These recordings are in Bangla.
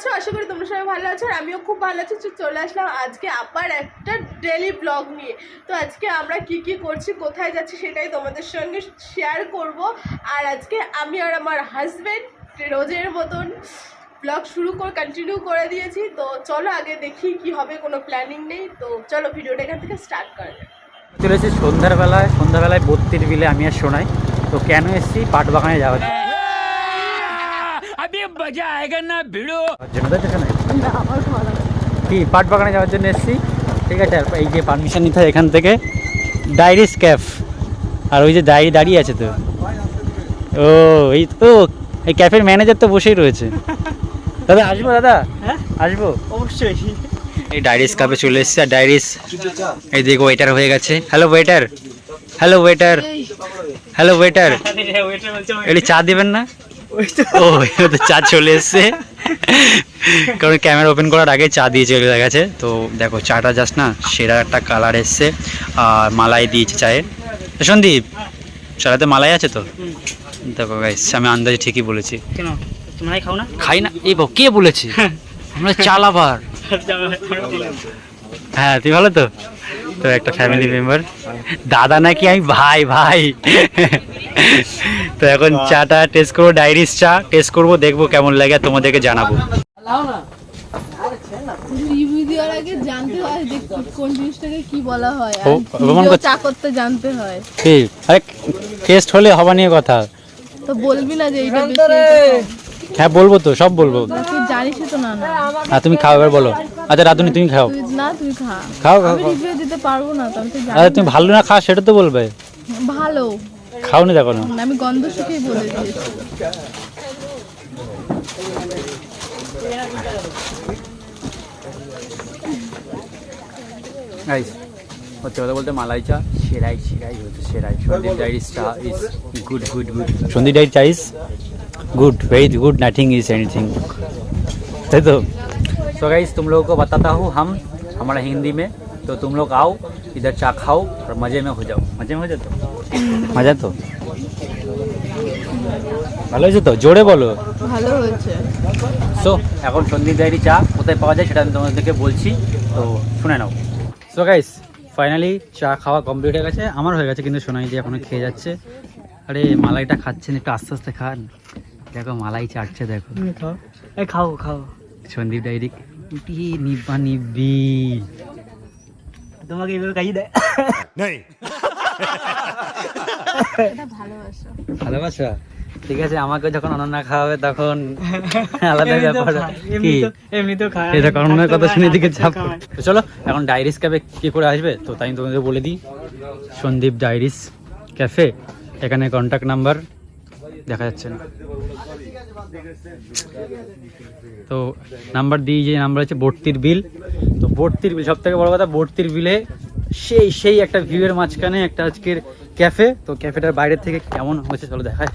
আছো? আশা করি তোমরা সবাই ভালো আছো, আর আমিও খুব ভালো আছি। চলে আসলাম আজকে আবার একটা ডেলি ব্লগ নিয়ে। তো আজকে আমরা কি কি করছি, কোথায় যাচ্ছি সেটাই তোমাদের সঙ্গে শেয়ার করব। আর আজকে আমি আর আমার হাজব্যান্ড রোজের মতন ব্লগ শুরু করে কন্টিনিউ করে দিয়েছি। তো চলো আগে দেখি কি হবে, কোনো প্ল্যানিং নেই। তো চলো ভিডিওটা এখান থেকে স্টার্ট করা যাক। চলে এসেছি সন্ধ্যাবেলায় সন্ধ্যাবেলায় বত্রির বিলে আমি আর শোনাই তো কেন এসেছি? পাট বাগানে যাওয়ার কি পাট বাগানে যাওয়ার জন্য এসছি। ঠিক আছে এই যে পারমিশন নিতে হয় এখান থেকে ডায়েরিস ক্যাফ। আর ওই যে ডায়েরি দাঁড়িয়ে আছে তো। ও এই তো এই ক্যাফের ম্যানেজার তো বসেই রয়েছে। দাদা আসব দাদা? হ্যাঁ? আসব? অবশ্যই। এই ডায়েরিস কাপে চলে এসছে আর ডায়েরিস এই দেখো ওয়েটার হয়ে গেছে। Hello waiter hello waiter hello waiter এটি চা দেবেন না? ও তো চা চলে এসছে। কারণ ক্যামেরা ওপেন করার আগে চা দিয়ে চলে গেছে। তো দেখো চাটা জাস্ট না সেরা একটা কালার এসছে। আর মালাই দিয়েছে চায়ে তো সন্দীপ চাটাতে মালাই আছে তো? দেখো গাইস আমি আন্দাজে ঠিকই বলেছি। কেন? তোমরাই খাও না? খাই না। এই বাবু, কে বলেছে? আমরা চালাবার হ্যাঁ তুই ভালো তো? তো একটা ফ্যামিলি মেম্বার দাদা নাকি আমি? ভাই ভাই। তো এখন চাটা টেস্ট করব ডাইরিস চা। টেস্ট করব দেখব কেমন লাগে আর তোমাদেরকে জানাব। রিভিউ দেওয়ার আগে জানতে হয় যে কোন জিনিসটাকে কি বলা হয় ও, অপমান করছে। চা করতে জানতে হয়। কি? আরে টেস্ট হলে নিয়ে কথা। তো বলবি না যে। হ্যাঁ বলব তো সব বলব। তো না আর হ্যাঁ, তুমি খাও এবার বলো। আচ্ছা রাধুনি তুমি খাও। না খাও খাও আমি রিভিউ দিতে পারব না তো তো আচ্ছা, তুমি ভালো না খাও সেটা তো বলবে। ভালো। খাও না দেখো না। আমি গন্ধ বলে দিয়েছি। সত্যি কথা বলতে মালাই চা সেরাই সেরাই হচ্ছে সেরাই। সন্দীপ ডাইরিস চা ইজ গুড গুড গুড সন্ধি ডাইট চাইস good very good nothing is anything है तो सो गाइस तुम लोगों को बताता हूँ हम हमारा हिंदी में तो तुम लोग आओ इधर चा खाओ और मज़े में हो जाओ मज़े में हो जाओ मज़ा तो ভালো হয়েছে তো জোরে বলো ভালো হয়েছে সো এখন সন্দীপ ডায়েরি চা কোথায় পাওয়া যায় সেটা আমি তোমাদেরকে বলছি তো শুনে নাও সো গাইস ফাইনালি চা খাওয়া কমপ্লিট হয়ে গেছে আমার হয়ে গেছে কিন্তু শোনাই যে এখনো খেয়ে যাচ্ছে আরে মালাইটা খাচ্ছেন একটু আস্তে আস্তে খান দেখো মালাই চাটছে দেখো খাও এই খাও খাও সন্দীপ নিব্বা নিব্বি তোমাকে এইভাবে খাইয়ে দেয়? এটা ভালোবাসা। ঠিক আছে আমাকে যখন অনন্যা খাওয়াবে তখন আলাদা ব্যাপার। কি? খায়। এটা অনন্যার কথা শুনে দিকে চাপ চলো এখন ডাইরিস ক্যাফে কি করে আসবে? তো তাই তোমাদের বলে দিই সন্দীপ ডাইরিস ক্যাফে এখানে কন্ট্যাক্ট নাম্বার দেখা যাচ্ছে না। তো নাম্বার দিই যে নাম্বার হচ্ছে বর্তির বিল। তো বর্তির বিল সব থেকে বড় কথা বর্তির বিলে সেই সেই একটা ভিউয়ের মাঝখানে একটা আজকের ক্যাফে। তো ক্যাফেটার বাইরের থেকে কেমন হয়েছে চলো দেখায়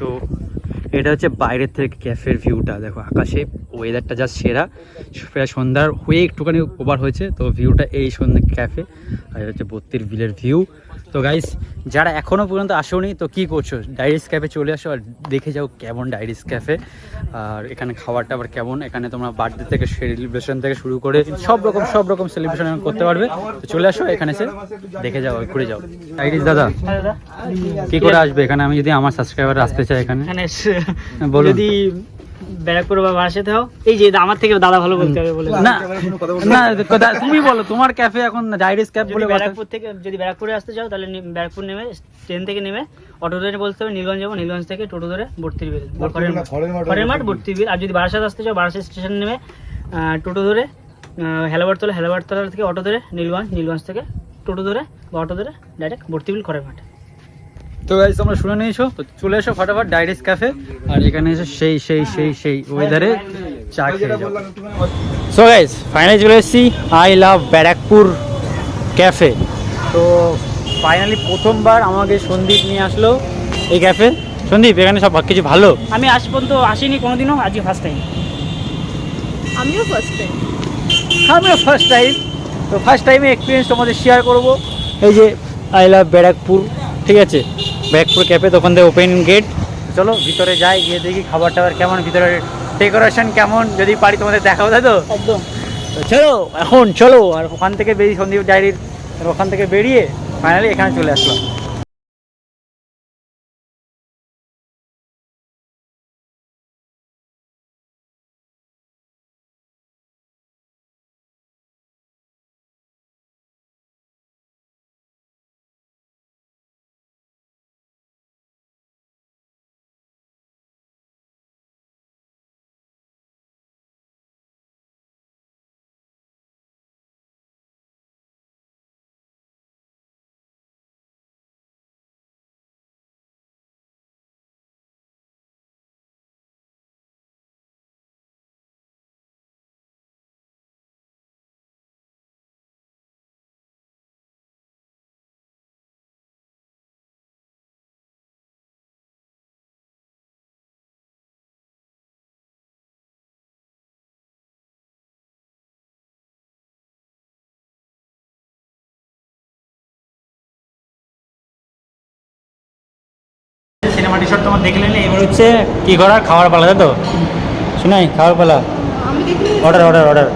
তো এটা হচ্ছে বাইরের থেকে ক্যাফের ভিউটা, দেখো আকাশে ওয়েদারটা যা সেরা। প্রায় সন্ধ্যার হয়ে একটুখানি ওভার হয়েছে, তো ভিউটা এই সন্ধ্যা ক্যাফে, আর হচ্ছে বত্রির বিলের ভিউ তো গাইস যারা এখনও পর্যন্ত আসোনি তো কি করছ? ডাইরিস ক্যাফে চলে আসো আর দেখে যাও কেমন ডাইরিস ক্যাফে আর এখানে খাবার টাবার কেমন? এখানে তোমরা বার্থডে থেকে সেলিব্রেশন থেকে শুরু করে সব রকম সব রকম সেলিব্রেশন করতে পারবে। তো চলে আসো এখানে এসে দেখে যাও ঘুরে যাও। ডাইরিস দাদা কি করে আসবে? এখানে আমি যদি আমার সাবস্ক্রাইবার আসতে চাই এখানে। এখানে বলুন। যদি ব্যারাকপুর বা বারাসাতে হও। এই যে আমার থেকে দাদা ভালো বলতে হবে বলে না না কথা তুমি বলো তোমার ক্যাফে এখন ডাইরিস ক্যাফ বলে ব্যারাকপুর থেকে যদি ব্যারাকপুরে আসতে চাও তাহলে ব্যারাকপুর নেমে ট্রেন থেকে নেমে অটো ধরে বলতে হবে নীলগঞ্জ যাব। নীলগঞ্জ থেকে টোটো ধরে ভর্তির বিল খড়ের মাঠ খড়ের মাঠ ভর্তির বিল। আর যদি বারাসাত আসতে চাও বারাসাত স্টেশন নেমে আহ, টোটো ধরে হেলাবারতলা হেলাবারতলা থেকে অটো ধরে নীলগঞ্জ নীলগঞ্জ থেকে টোটো ধরে বা অটো ধরে ডাইরেক্ট ভর্তি বিল খড়ের মাঠ। তো গাইস তোমরা শুনে নিয়েছো? তো চলে এসো ফটাফট ডাইরিস ক্যাফে আর এখানে এসে সেই সেই সেই সেই ওয়েদারে চা খেয়ে যাও। সো গাইস ফাইনালি চলে এসেছি। আই লাভ ব্যারাকপুর ক্যাফে তো ফাইনালি প্রথমবার আমাকে সন্দীপ নিয়ে আসলো এই ক্যাফে সন্দীপ এখানে সব কিছু ভালো? আমি আজ পর্যন্ত আসিনি কোনোদিনও আজকে ফার্স্ট টাইম আমিও ফার্স্ট টাইম আমিও ফার্স্ট টাইম তো ফার্স্ট টাইমে এক্সপিরিয়েন্স তোমাদের শেয়ার করব। এই যে আই লাভ ব্যারাকপুর ঠিক আছে? ব্যারাকপুর ক্যাফে তখন থেকে ওপেন গেট চলো ভিতরে যাই গিয়ে দেখি খাবার টাবার কেমন ভিতরে ডেকোরেশন কেমন যদি পারি তোমাদের দেখাবো তাই তো? একদম। চলো এখন চলো আর ওখান থেকে বেরিয়ে সন্দীপ ডায়েরির ওখান থেকে বেরিয়ে ফাইনালি এখানে চলে আসলাম। সিনেমা টি শার্ট তোমার দেখলে এবার হচ্ছে কি করার খাওয়ার পালা তাই তো? শোনাই খাওয়ার পালা? অর্ডার অর্ডার অর্ডার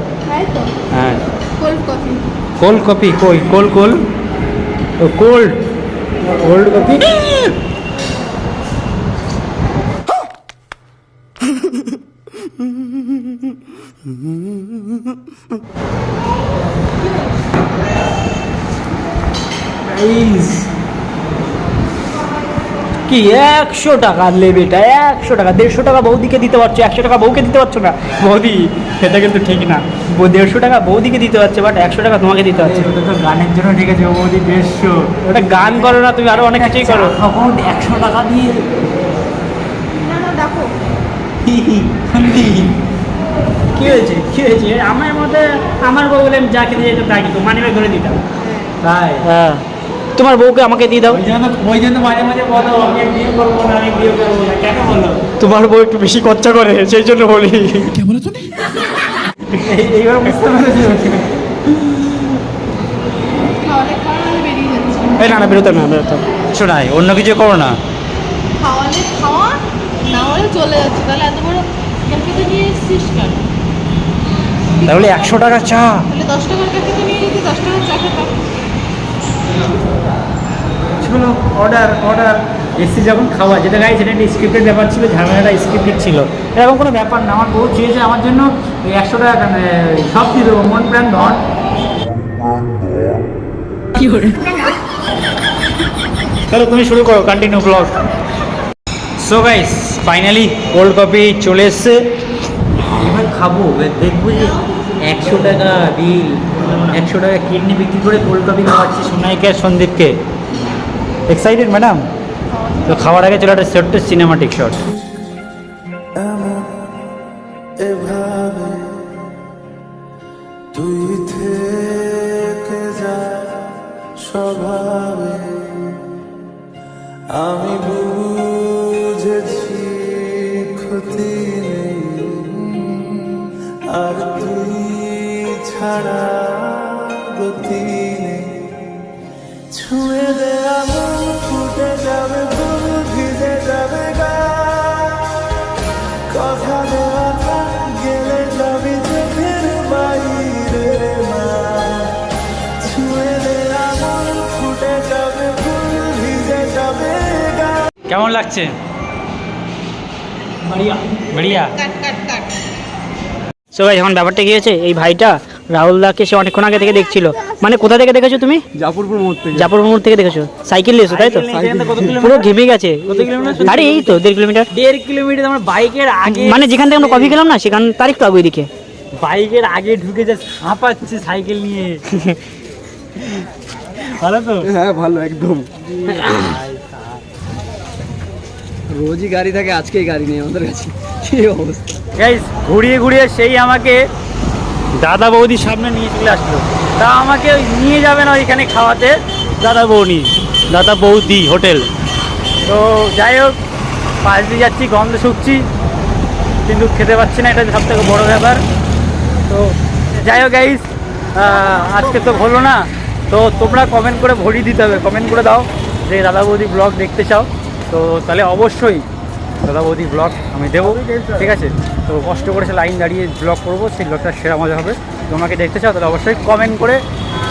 হ্যাঁ কোল্ড কফি কোল্ড কফি কই? Cold cold cold cold coffee কি? একশো টাকা নেবে এটা একশো টাকা। দেড়শো টাকা বৌদিকে দিতে পারছ একশো টাকা বউকে দিতে পারছ না? বৌদি সেটা কিন্তু ঠিক না। বৌ- দেড়শো টাকা বৌদিকে দিতে পারছে বাট একশো টাকা তোমাকে দিতে পারছে গানের জন্য ঠিক আছে বৌদি দেড়শো। ওটা গান করো না তুমি আরও অনেক কিছুই করো। তখন একশো টাকা দিয়ে না না দেখো। কি হয়েছে? কি হয়েছে? আমার মতে আমার বউ বলে আমি যা খেতে যেতাম তাই কিন্তু মানিবে করে দিতাম। তাই? হ্যাঁ। তোমার বউকে আমাকে দিয়ে দাও। ওই জন্য ওই জন্য মাঝে মাঝে বলো আমি বিয়ে করব না আমি বিয়ে করব না। কেন বলো? তোমার বউ একটু বেশি খরচা করে সেই জন্য বলি। এইবার বুঝতে পেরেছি। এই না না বেরোতাম না বেরোতাম শোনাই অন্য কিছু করো না। খাওয়ালে খাওয়া না হলে চলে যাচ্ছে। তাহলে এত বড় ক্যাফেতে নিয়ে এসছিস কেন? তাহলে একশো টাকা চা। তাহলে দশ টাকার ক্যাফেতে নিয়ে যেতি দশ টাকার চা খেতাম চলো অর্ডার অর্ডার এসছি যখন খাওয়া যেটা গাই সেটা একটা স্ক্রিপ্টের ব্যাপার ছিল ঝামেলাটা স্ক্রিপ্টেড ছিল। এরকম কোনো ব্যাপার না আমার বউ চেয়েছে আমার জন্য একশো টাকা কেন, সব দিয়ে দেবো মন প্রাণ ধন। চলো তুমি শুরু করো continue vlog so guys finally cold coffee চলে এসছে। এবার খাব দেখব যে একশো টাকা বিল একশো টাকা কিডনি বিক্রি করে কোল্ড কফি খাওয়াচ্ছি সোনাইকে আর সন্দীপকে। এক্সাইটেড ম্যাডাম তো খাওয়ার আগে চলো একটা ছোট্ট সিনেমাটিক শট তুই থেকে যা স্বভাবে আমি বুঝেছি ক্ষতি আর তুই ছাড়া গতি কেমন লাগছে? বাড়িয়া সো ভাই এখন ব্যাপারটা কি হয়েছে? এই ভাইটা রাহুল দাকে সে অনেকক্ষণ আগে থেকে দেখছিল। মানে কোথা থেকে দেখেছ তুমি? জাফরপুর মোড় থেকে। জাপুর মোড় থেকে দেখেছ। সাইকেল নিয়ে এসো তাই তো? পুরো ঘেমে গেছে। কত আরে এই তো দেড় কিলোমিটার। দেড় কিলোমিটার আমার বাইকের আগে মানে যেখান থেকে আমরা কফি খেলাম না সেখান তার একটু আগে দিকে বাইকের আগে ঢুকে যা হাঁপাচ্ছে সাইকেল নিয়ে। ভালো তো? হ্যাঁ ভালো একদম। রোজই গাড়ি থাকে, আজকেই গাড়ি নেই আমাদের কাছে। কি অবস্থা? ঘুরিয়ে ঘুরিয়ে সেই আমাকে দাদা বৌদির সামনে নিয়ে চলে আসলো। তা আমাকে নিয়ে যাবে না ওইখানে খাওয়াতে দাদা বৌনি, দাদা বৌদি হোটেল। তো যাই হোক, পাশ দিয়ে যাচ্ছি, গন্ধ শুকছি, কিন্তু খেতে পাচ্ছি না, এটা সব থেকে বড়ো ব্যাপার। তো যাই হোক গাইস আজকে তো হলো না, তো তোমরা কমেন্ট করে ভরি দিতে হবে। কমেন্ট করে দাও, যে দাদা বৌদি ব্লগ দেখতে চাও। তো তাহলে অবশ্যই দাদা বৌদি ব্লগ আমি দেবো, ঠিক আছে? তো কষ্ট করে সে লাইন দাঁড়িয়ে ব্লগ করব, সেই ব্লগটা সেরা মজা হবে। তোমাকে দেখতে চাও, তাহলে অবশ্যই কমেন্ট করে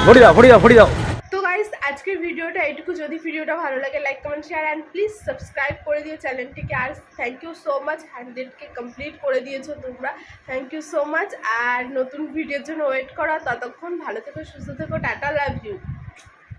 ভরি দাও ভরি দাও ভরি দাও। তো গাইস আজকের ভিডিওটা এটুকু যদি ভিডিওটা ভালো লাগে like comment share and please subscribe করে দিও চ্যানেলটিকে আর থ্যাংক ইউ সো মাচ হান্ড্রেডকে কমপ্লিট করে দিয়েছ তোমরা। থ্যাংক ইউ সো মাচ আর নতুন ভিডিওর জন্য ওয়েট করা। ততক্ষণ ভালো থেকো, সুস্থ থেকো। Tata love you